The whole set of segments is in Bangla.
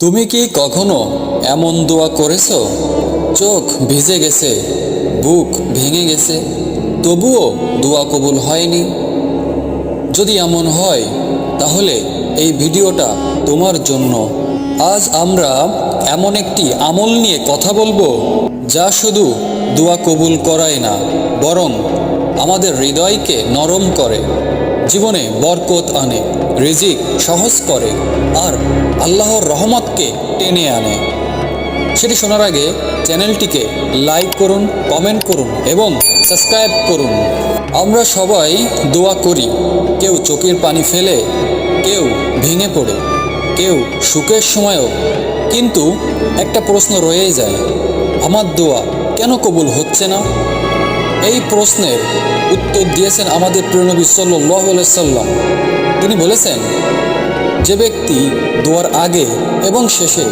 তুমি কি কখনো এমন দোয়া করেছ? চোখ ভিজে গেছে, বুক ভেঙে গেছে, তবুও দোয়া কবুল হয়নি। যদি এমন হয়, তাহলে এই ভিডিওটা তোমার জন্য। আজ আমরা এমন একটি আমল নিয়ে কথা বলব, যা শুধু দোয়া কবুল করায় না, বরং আমাদের হৃদয়কে নরম করে, জীবনে বরকত আনে, রিজিক সহজ করে, আর আল্লাহর রহমতকে টেনে আনে। সেটি শোনার আগে চ্যানেলটিকে লাইক করুন, কমেন্ট করুন এবং সাবস্ক্রাইব করুন। আমরা সবাই দোয়া করি, কেউ চোখের পানি ফেলে, কেউ ভেঙে পড়ে, কেউ সুখের সময়ও। কিন্তু একটা প্রশ্ন রয়েই যায়, আমার দোয়া কেন কবুল হচ্ছে না? এই প্রশ্নের উত্তর দিয়েছেন আমাদের প্রিয়নবী সাল্লাহ সাল্লাম। তিনি বলেছেন যে ব্যক্তি দোয়ার আগে এবং শেষে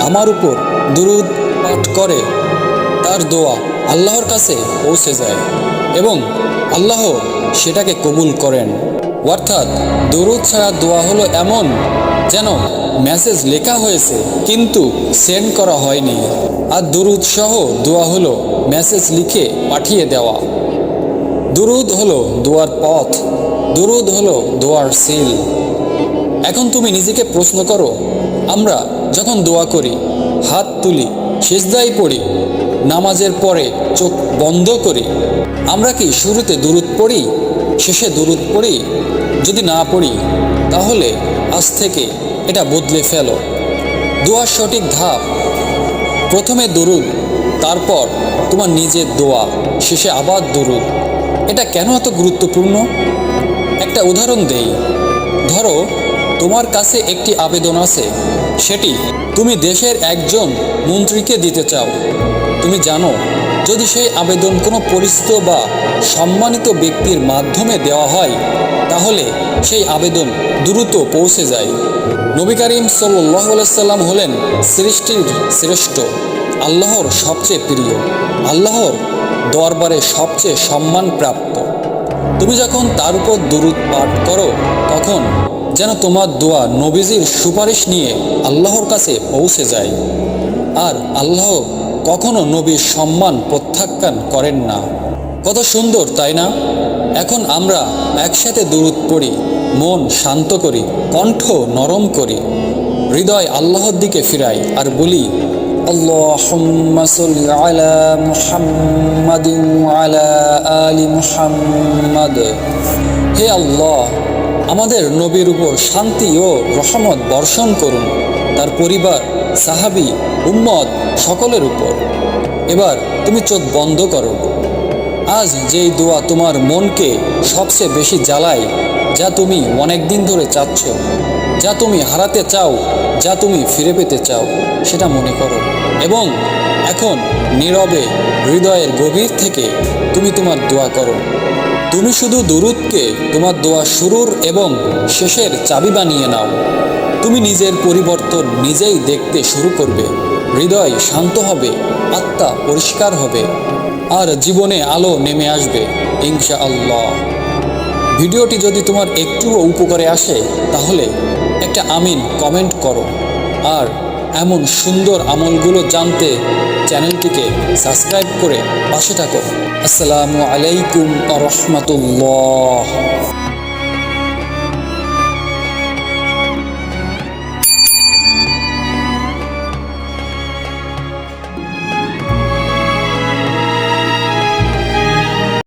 আমার উপর দুরুদ পাঠ করে, তার দোয়া আল্লাহর কাছে পৌঁছে যায় এবং আল্লাহ সেটাকে কবুল করেন। অর্থাৎ দরুদ ছাড়া দোয়া হলো এমন যেন মেসেজ লেখা হয়েছে কিন্তু সেন্ড করা হয়নি। আর দরুদ সহ দোয়া হলো মেসেজ লিখে পাঠিয়ে দেওয়া। দুরুদ হলো দোয়ার পথ। দুরুদ হলো দোয়ার সিল। এখন তুমি নিজেকে প্রশ্ন করো, আমরা যখন দোয়া করি, হাত তুলি, সেজদাই পড়ি, নামাজের পরে চোখ বন্ধ করি, আমরা কি শুরুতে দুরুদ পড়ি, শেষে দুরুদ পড়ি? যদি না পড়ি, তাহলে আজ থেকে এটা বদলে ফেলো। দোয়ার সঠিক ধাপ, প্রথমে দরুদ, তারপর তোমার নিজের দোয়া, শেষে আবার দরুদ। এটা কেন এত গুরুত্বপূর্ণ? একটা উদাহরণ দেই। ধরো তোমার কাছে একটি আবেদন আছে। সেটি তুমি দেশের একজন মন্ত্রীকে দিতে চাও। তুমি জানো, যদি সেই আবেদন কোনো পরিচিত বা সম্মানিত ব্যক্তির মাধ্যমে দেওয়া হয়, তাহলে সেই আবেদন দ্রুত পৌঁছে যায়। নবী করিম সাল্লাহ সাল্লাম হলেন সৃষ্টির শ্রেষ্ঠ, আল্লাহর সবচেয়ে প্রিয়, আল্লাহর দরবারে সবচেয়ে সম্মানপ্রাপ্ত। তুমি যখন তার উপর দুরুদ পাঠ করো, তখন যেন তোমার দোয়া নবীজির সুপারিশ নিয়ে আল্লাহর কাছে পৌঁছে যায়। আর আল্লাহ কখনো নবীর সম্মান প্রত্যাখ্যান করেন না। কত সুন্দর, তাই না? এখন আমরা একসাথে দুরুদ পড়ি, মন শান্ত করি, কণ্ঠ নরম করি, হৃদয় আল্লাহর দিকে ফিরাই আর বলি اللهم صل على محمد وعلى آل محمد হে আল্লাহ আমাদের নবীর উপর শান্তি ও রহমত বর্ষণ করুন তার পরিবার সাহাবি উম্মত সকলের উপর এবার তুমি চোখ বন্ধ করো আজ যেই দোয়া তোমার মনকে সবচেয়ে বেশি জ্বালায়, যা তুমি অনেক দিন ধরে চাচ্ছ, যা তুমি হারাতে চাও, যা তুমি ফিরে পেতে চাও, সেটা মনে করো। এবং এখন নীরবে, হৃদয়ের গভীর থেকে তুমি তোমার দোয়া করো। তুমি শুধু দুরুদকে তোমার দোয়া শুরুর এবং শেষের চাবি বানিয়ে নাও। তুমি নিজের পরিবর্তন নিজেই দেখতে শুরু করবে। হৃদয় শান্ত হবে, আত্মা পরিষ্কার হবে। আর জীবনে আলো নেমে আসবে ইনশা আল্লাহ ভিডিওটি যদি তোমার একটুও উপকারে আসে, তাহলে একটা আমিন কমেন্ট করো। আর এমন সুন্দর আমলগুলো জানতে চ্যানেলটিকে সাবস্ক্রাইব করে পাশে থাকো। আসসালামু আলাইকুম রহমতুল্লাহ।